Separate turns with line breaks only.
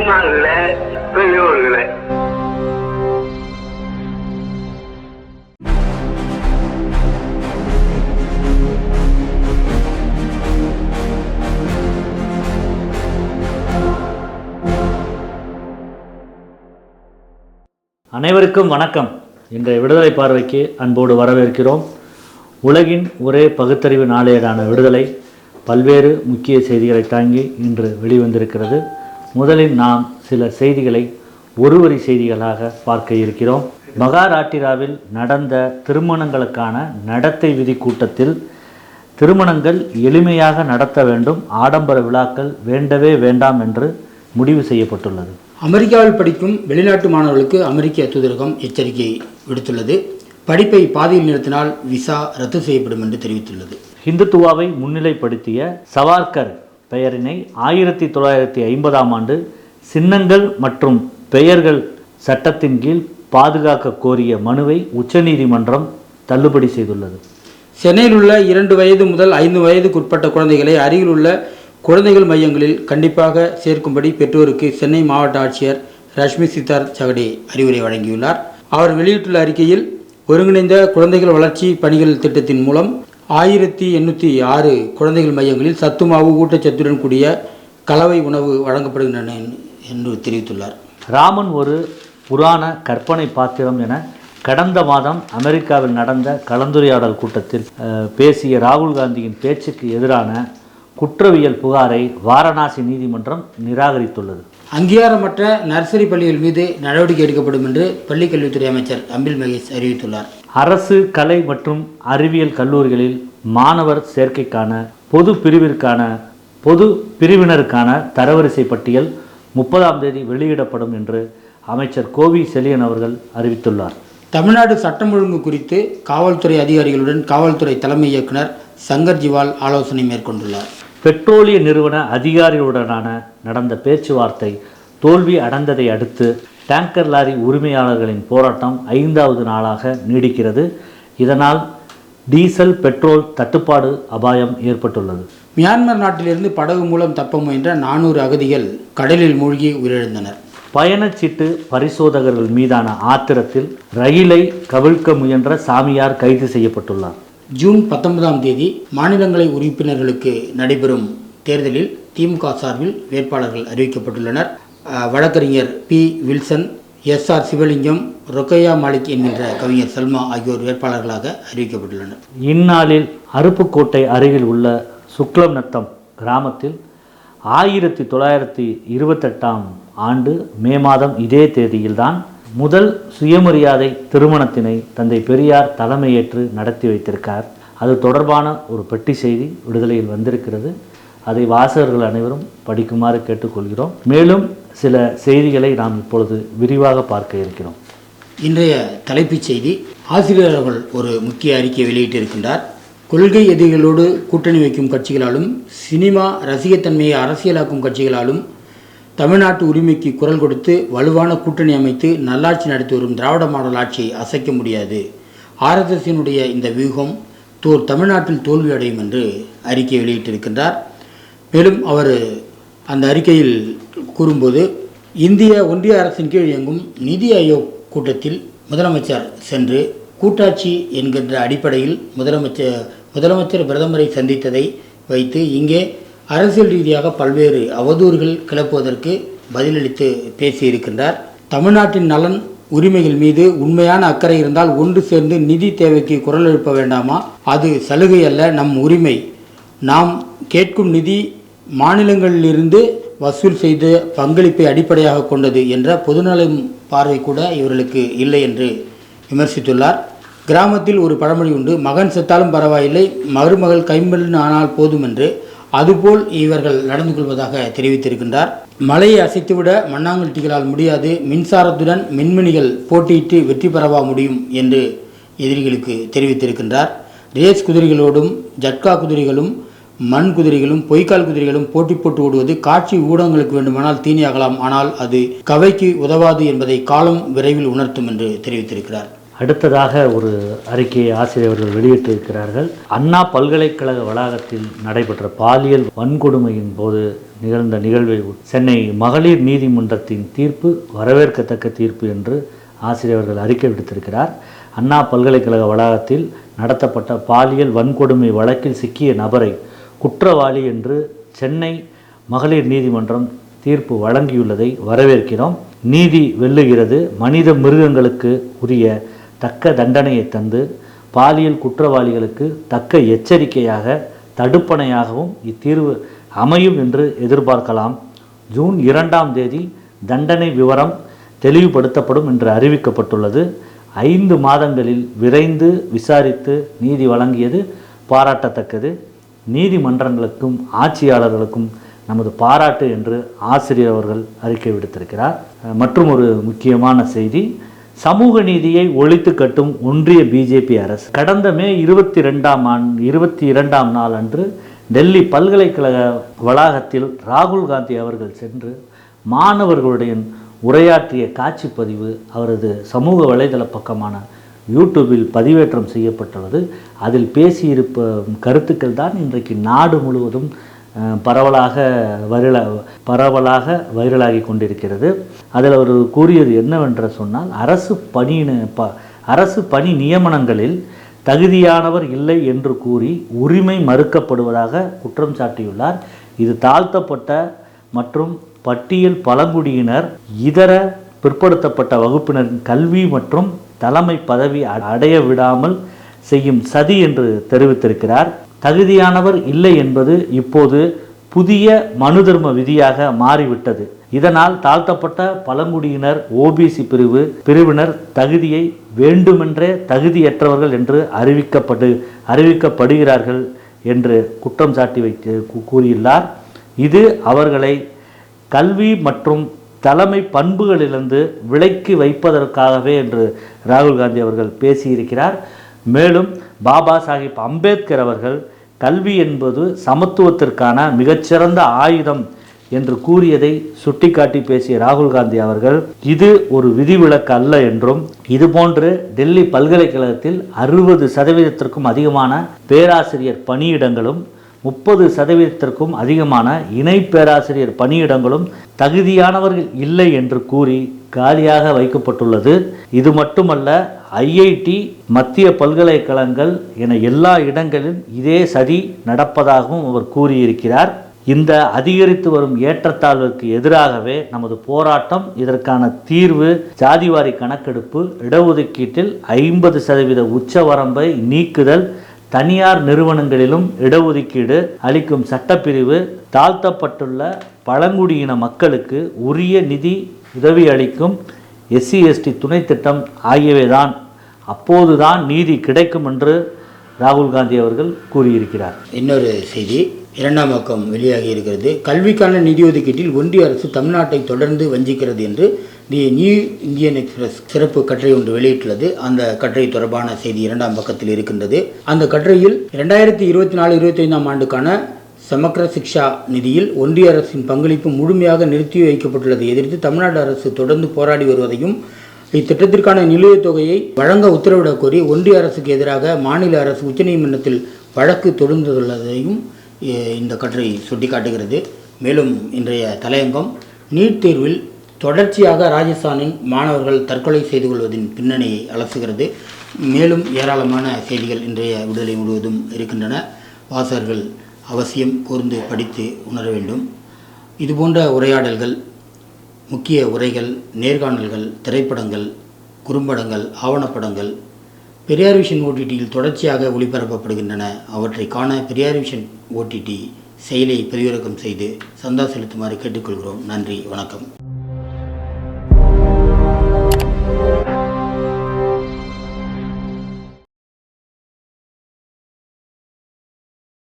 தாய்மார்களே பெரியோர்களே.
அனைவருக்கும் வணக்கம். இன்றைய விடுதலை பார்வைக்கு அன்போடு வரவேற்கிறோம். உலகின் ஒரே பகுத்தறிவு நாளேடான விடுதலை பல்வேறு முக்கிய செய்திகளை தாங்கி இன்று வெளிவந்திருக்கிறது. முதலில் நாம் சில செய்திகளை ஒருவரி செய்திகளாக பார்க்க இருக்கிறோம். மகாராட்டிராவில் நடந்த திருமணங்களுக்கான நடத்தை விதி கூட்டத்தில் திருமணங்கள் எளிமையாக நடத்த வேண்டும் ஆடம்பர விழாக்கள் வேண்டவே வேண்டாம் என்று முடிவு செய்யப்பட்டுள்ளது.
அமெரிக்காவில் படிக்கும் வெளிநாட்டு மாணவர்களுக்கு அமெரிக்க தூதரகம் எச்சரிக்கை விடுத்துள்ளது. படிப்பை பாதியில் நிறுத்தினால் விசா ரத்து செய்யப்படும் என்று தெரிவித்துள்ளது.
ஹிந்துத்துவாவை முன்னிலைப்படுத்திய சவார்கர் பெயரினை ஆயிரத்தி தொள்ளாயிரத்தி ஐம்பதாம் ஆண்டு சின்னங்கள் மற்றும் பெயர்கள் சட்டத்தின் கீழ் பாதுகாக்க கோரிய மனுவை உச்சநீதிமன்றம் தள்ளுபடி செய்துள்ளது.
சென்னையில் உள்ள இரண்டு வயது முதல் ஐந்து வயதுக்குட்பட்ட குழந்தைகளை அருகில் உள்ள குழந்தைகள் மையங்களில் கண்டிப்பாக சேர்க்கும்படி பெற்றோருக்கு சென்னை மாவட்ட ஆட்சியர் ரஷ்மி சித்தார்த் சகடே அறிவுரை வழங்கியுள்ளார். அவர் வெளியிட்டுள்ள அறிக்கையில் ஒருங்கிணைந்த குழந்தைகள் வளர்ச்சி பணிகள் திட்டத்தின் மூலம் ஆயிரத்தி எண்ணூற்றி ஆறு குழந்தைகள் மையங்களில் சத்துமாவு ஊட்டச்சத்துடன் கூடிய கலவை உணவு வழங்கப்படுகின்றன என்று தெரிவித்துள்ளார்.
ராமன் ஒரு புராண கற்பனை பாத்திரம் என கடந்த மாதம் அமெரிக்காவில் நடந்த கலந்துரையாடல் கூட்டத்தில் பேசிய ராகுல் காந்தியின் பேச்சுக்கு எதிரான குற்றவியல் புகாரை வாரணாசி நீதிமன்றம் நிராகரித்துள்ளது.
அங்கீகாரமற்ற நர்சரி பள்ளிகள் மீது நடவடிக்கை எடுக்கப்படும் என்று பள்ளிக்கல்வித்துறை அமைச்சர் அம்பில் மகேஷ் அறிவித்துள்ளார்.
அரசு கலை மற்றும் அறிவியல் கல்லூரிகளில் மாணவர் சேர்க்கைக்கான பொது பிரிவிற்கான பொது பிரிவினருக்கான தரவரிசை பட்டியல் முப்பதாம் தேதி வெளியிடப்படும் என்று அமைச்சர் கோவி செலியன் அவர்கள் அறிவித்துள்ளார்.
தமிழ்நாடு சட்டம் ஒழுங்கு குறித்து காவல்துறை அதிகாரிகளுடன் காவல்துறை தலைமை இயக்குனர் சங்கர் ஜிவால் ஆலோசனை மேற்கொண்டுள்ளார்.
பெட்ரோலிய நிறுவன அதிகாரிகளுடனான நடந்த பேச்சுவார்த்தை தோல்வி அடைந்ததை அடுத்து டேங்கர் லாரி உரிமையாளர்களின் போராட்டம் ஐந்தாவது நாளாக நீடிக்கிறது. இதனால் டீசல் பெட்ரோல் தட்டுப்பாடு அபாயம் ஏற்பட்டுள்ளது.
மியான்மர் நாட்டிலிருந்து படகு மூலம் தப்ப முயன்ற நானூறு அகதிகள் கடலில் மூழ்கி உயிரிழந்தனர்.
பயணச்சீட்டு பரிசோதகர்கள் மீதான ஆத்திரத்தில் ரயிலை கவிழ்க்க முயன்ற சாமியார் கைது செய்யப்பட்டுள்ளார்.
ஜூன் பத்தொன்பதாம் தேதி மாநிலங்களவை உறுப்பினர்களுக்கு நடைபெறும் தேர்தலில் திமுக சார்பில் வேட்பாளர்கள் அறிவிக்கப்பட்டுள்ளனர். வழக்கறிஞர் P. Wilson S. R. Sivalingam Rokkaiya Malik என்கின்ற கவிஞர் சல்மா ஆகியோர் வேட்பாளர்களாக அறிவிக்கப்பட்டுள்ளனர்.
இந்நாளில் அருப்புக்கோட்டை அருகில் உள்ள சுக்லம் நத்தம் கிராமத்தில் ஆயிரத்தி தொள்ளாயிரத்தி இருபத்தெட்டாம் ஆண்டு மே மாதம் இதே தேதியில்தான் முதல் சுயமரியாதை திருமணத்தினை தந்தை பெரியார் தலைமையேற்று நடத்தி வைத்திருக்கார். அது தொடர்பான ஒரு பெட்டி செய்தி விடுதலையில் வந்திருக்கிறது. அதை வாசகர்கள் அனைவரும் படிக்குமாறு கேட்டுக்கொள்கிறோம். மேலும் சில செய்திகளை நாம் இப்பொழுது விரிவாக பார்க்க இருக்கிறோம்.
இன்றைய தலைப்புச் செய்தி ஆசிரியர் அவர்கள் ஒரு முக்கிய அறிக்கை வெளியிட்டிருக்கின்றார். கொள்கை எதிரிகளோடு கூட்டணி வைக்கும் கட்சிகளாலும் சினிமா ரசிகத்தன்மையை அரசியலாக்கும் கட்சிகளாலும் தமிழ்நாட்டு உரிமைக்கு குரல் கொடுத்து வலுவான கூட்டணி அமைத்து நல்லாட்சி நடத்தி வரும் திராவிட மாடல் ஆட்சியை அசைக்க முடியாது. ஆர்எஸ்எஸ்ஸினுடைய இந்த வியூகம் தோர் தமிழ்நாட்டில் தோல்வி அடையும் என்று அறிக்கை வெளியிட்டிருக்கின்றார். மேலும் அவர் அந்த அறிக்கையில் கூறும்போது இந்திய ஒன்றிய அரசின் கீழ் இயங்கும் நிதி ஆயோக் கூட்டத்தில் முதலமைச்சர் சென்று கூட்டாட்சி என்கின்ற அடிப்படையில் முதலமைச்சர் முதலமைச்சர் பிரதமரை சந்தித்ததை வைத்து இங்கே அரசியல் ரீதியாக பல்வேறு அவதூறுகள் கிளப்புவதற்கு பதிலளித்து பேசியிருக்கின்றார். தமிழ்நாட்டின் நலன் உரிமைகள் மீது உண்மையான அக்கறை இருந்தால் ஒன்று சேர்ந்து நிதி தேவைக்கு குரல் எழுப்ப வேண்டாமா? அது சலுகை அல்ல நம் உரிமை. நாம் கேட்கும் நிதி மாநிலங்களிலிருந்து வசூல் செய்த பங்களிப்பை அடிப்படையாக கொண்டது என்ற பொதுநலம் பார்வை கூட இவர்களுக்கு இல்லை என்று விமர்சித்துள்ளார். கிராமத்தில் ஒரு பழமொழி உண்டு மகன் செத்தாலும் பரவாயில்லை மருமகள் கைம்பெண் ஆனால் போதும் என்று. அதுபோல் இவர்கள் நடந்து கொள்வதாக தெரிவித்திருக்கின்றார். மலையை அசைத்துவிட மண்ணாங்கட்டிகளால் முடியாது மின்சாரத்துடன் மின்மினிகள் போட்டியிட்டு வெற்றி பெறவா முடியும் என்று எதிரிகளுக்கு தெரிவித்திருக்கின்றார். ரேஸ் குதிரைகளோடும் ஜட்கா குதிரைகளும் மண் குதிரைகளும் பொய்க்கால் குதிரைகளும் போட்டி போட்டு ஓடுவது காட்சி ஊடகங்களுக்கு வேண்டுமானால் தீனியாகலாம். ஆனால் அது கவைக்கு உதவாது என்பதை காலம் விரைவில் உணர்த்தும் என்று தெரிவித்திருக்கிறார்.
அடுத்ததாக ஒரு அறிக்கையை ஆசிரியர்கள் வெளியிட்டிருக்கிறார்கள். அண்ணா பல்கலைக்கழக வளாகத்தில் நடைபெற்ற பாலியல் வன்கொடுமையின் போது நிகழ்ந்த நிகழ்வை சென்னை மகளிர் நீதிமன்றத்தின் தீர்ப்பு வரவேற்கத்தக்க தீர்ப்பு என்று ஆசிரியர்கள் அறிக்கை விடுத்திருக்கிறார். அண்ணா பல்கலைக்கழக வளாகத்தில் நடத்தப்பட்ட பாலியல் வன்கொடுமை வழக்கில் சிக்கிய நபரை குற்றவாளி என்று சென்னை மகளிர் நீதிமன்றம் தீர்ப்பு வழங்கியுள்ளதை வரவேற்கிறோம். நீதி வெல்லுகிறது. மனித மிருகங்களுக்கு உரிய தக்க தண்டனையை தந்து பாலியல் குற்றவாளிகளுக்கு தக்க எச்சரிக்கையாக தடுப்பணையாகவும் இத்தீர்வு அமையும் என்று எதிர்பார்க்கலாம். ஜூன் இரண்டாம் தேதி தண்டனை விவரம் தெளிவுபடுத்தப்படும் என்று அறிவிக்கப்பட்டுள்ளது. ஐந்து மாதங்களில் விரைந்து விசாரித்து நீதி வழங்கியது பாராட்டத்தக்கது. நீதிமன்றங்களுக்கும் ஆட்சியாளர்களுக்கும் நமது பாராட்டு என்று ஆசிரியர் அவர்கள் அறிக்கை விடுத்திருக்கிறார். மற்றும் ஒரு முக்கியமான செய்தி சமூக நீதியை ஒழித்து கட்டும் ஒன்றிய பிஜேபி அரசு. கடந்த மே இருபத்தி ரெண்டாம் ஆண்டு இருபத்தி இரண்டாம் நாள் அன்று டெல்லி பல்கலைக்கழக வளாகத்தில் ராகுல் காந்தி அவர்கள் சென்று மாணவர்களுடைய உரையாற்றிய காட்சிப்பதிவு அவரது சமூக வலைதள பக்கமான யூடியூபில் பதிவேற்றம் செய்யப்பட்டுள்ளது. அதில் பேசியிருப்ப கருத்துக்கள் தான் இன்றைக்கு நாடு முழுவதும் பரவலாக வைரல பரவலாக வைரலாகி கொண்டிருக்கிறது. அதில் அவர் கூறியது என்னவென்று சொன்னால் அரசு பணியின ப அரசு பணி நியமனங்களில் தகுதியானவர் இல்லை என்று கூறி உரிமை மறுக்கப்படுவதாக குற்றம் சாட்டியுள்ளார். இது தாழ்த்தப்பட்ட மற்றும் பட்டியல் பழங்குடியினர் இதர பிற்படுத்தப்பட்ட வகுப்பினரின் கல்வி மற்றும் தலைமை பதவி அடைய விடாமல் செய்யும் சதி என்று தெரிவித்திருக்கிறார். தகுதியானவர் இல்லை என்பது இப்போது புதிய மனு தர்ம விதியாக மாறிவிட்டது. இதனால் தாழ்த்தப்பட்ட பழங்குடியினர் ஓபிசி பிரிவு பிரிவினர் தகுதியை வேண்டுமென்றே தகுதியற்றவர்கள் என்று அறிவிக்கப்படு அறிவிக்கப்படுகிறார்கள் என்று குற்றம் சாட்டி வைத்து கூறியுள்ளார். இது அவர்களை கல்வி மற்றும் தலைமை பண்புகளிலிருந்து விலக்கி வைப்பதற்காகவே என்று ராகுல் காந்தி அவர்கள் பேசியிருக்கிறார். மேலும் பாபா சாஹிப் அம்பேத்கர் அவர்கள் கல்வி என்பது சமத்துவத்திற்கான மிகச்சிறந்த ஆயுதம் என்று கூறியதை சுட்டிக்காட்டி பேசிய ராகுல் காந்தி அவர்கள் இது ஒரு விதிவிலக்கு அல்ல என்றும் இதுபோன்று டெல்லி பல்கலைக்கழகத்தில் அறுபது சதவீதத்திற்கும் அதிகமான பேராசிரியர் பணியிடங்களும் முப்பது சதவீதத்திற்கும் அதிகமான இணை பேராசிரியர் பணியிடங்களும் தகுதியானவர்கள் இல்லை என்று கூறி காலியாக வைக்கப்பட்டுள்ளது. இது மட்டுமல்ல ஐஐடி மத்திய பல்கலைக்கழகங்கள் என எல்லா இடங்களிலும் இதே சதி நடப்பதாகவும் அவர் கூறியிருக்கிறார். இந்த அதிகரித்து வரும் ஏற்றத்தாழ்வுக்கு எதிராகவே நமது போராட்டம் இதற்கான தீர்வு ஜாதிவாரி கணக்கெடுப்பு இடஒதுக்கீட்டில் ஐம்பது சதவீத உச்சவரம்பை நீக்குதல் தனியார் நிறுவனங்களிலும் இடஒதுக்கீடு அளிக்கும் சட்டப்பிரிவு தாழ்த்தப்பட்டுள்ள பழங்குடியின மக்களுக்கு உரிய நிதி உதவி அளிக்கும் எஸ்சி எஸ்டி துணை திட்டம் ஆகியவைதான் அப்போதுதான் நீதி கிடைக்கும் என்று ராகுல் காந்தி அவர்கள் கூறியிருக்கிறார்.
இன்னொரு செய்தி. இரண்டாம் பக்கம் வெளியாகி இருக்கிறது. கல்விக்கான நிதி ஒதுக்கீட்டில் ஒன்றிய அரசு தமிழ்நாட்டை தொடர்ந்து வஞ்சிக்கிறது என்று தி நியூ இந்தியன் எக்ஸ்பிரஸ் சிறப்பு கட்டுரை ஒன்று வெளியிட்டுள்ளது. அந்த கட்டுரை தொடர்பான செய்தி இரண்டாம் பக்கத்தில் இருக்கின்றது. அந்த கட்டுரையில் இரண்டாயிரத்தி இருபத்தி நாலு இருபத்தி ஐந்தாம் ஆண்டுக்கான சமக்கர சிக்ஷா நிதியில் ஒன்றிய அரசின் பங்களிப்பு முழுமையாக நிறுத்தி வைக்கப்பட்டுள்ளதை எதிர்த்து தமிழ்நாடு அரசு தொடர்ந்து போராடி வருவதையும் இத்திட்டத்திற்கான நிலுவைத் தொகையை வழங்க உத்தரவிடக் கோரி ஒன்றிய அரசுக்கு எதிராக மாநில அரசு உச்சநீதிமன்றத்தில் வழக்கு தொடர்ந்துள்ளதையும் இந்த கட்டுரை சுட்டிக்காட்டுகிறது. மேலும் இன்றைய தலையங்கம் நீட் தேர்வில் தொடர்ச்சியாக ராஜஸ்தானின் மாணவர்கள் தற்கொலை செய்து கொள்வதின் பின்னணியை அலசுகிறது. மேலும் ஏராளமான செய்திகள் இன்றைய விடுதலை முழுவதும் இருக்கின்றன. வாசகர்கள் அவசியம் கூர்ந்து படித்து உணர வேண்டும். இதுபோன்ற உரையாடல்கள் முக்கிய உரைகள் நேர்காணல்கள் திரைப்படங்கள் குறும்படங்கள் ஆவணப்படங்கள் பெரியார் விஷன் ஓடிடியில் தொடர்ச்சியாக ஒளிபரப்பப்படுகின்றன. அவற்றை காண பெரியார் விஷன் ஓடிடி செயலியை பதிவிறக்கம் செய்து சந்தா செலுத்துமாறு கேட்டுக்கொள்கிறோம். நன்றி. வணக்கம்.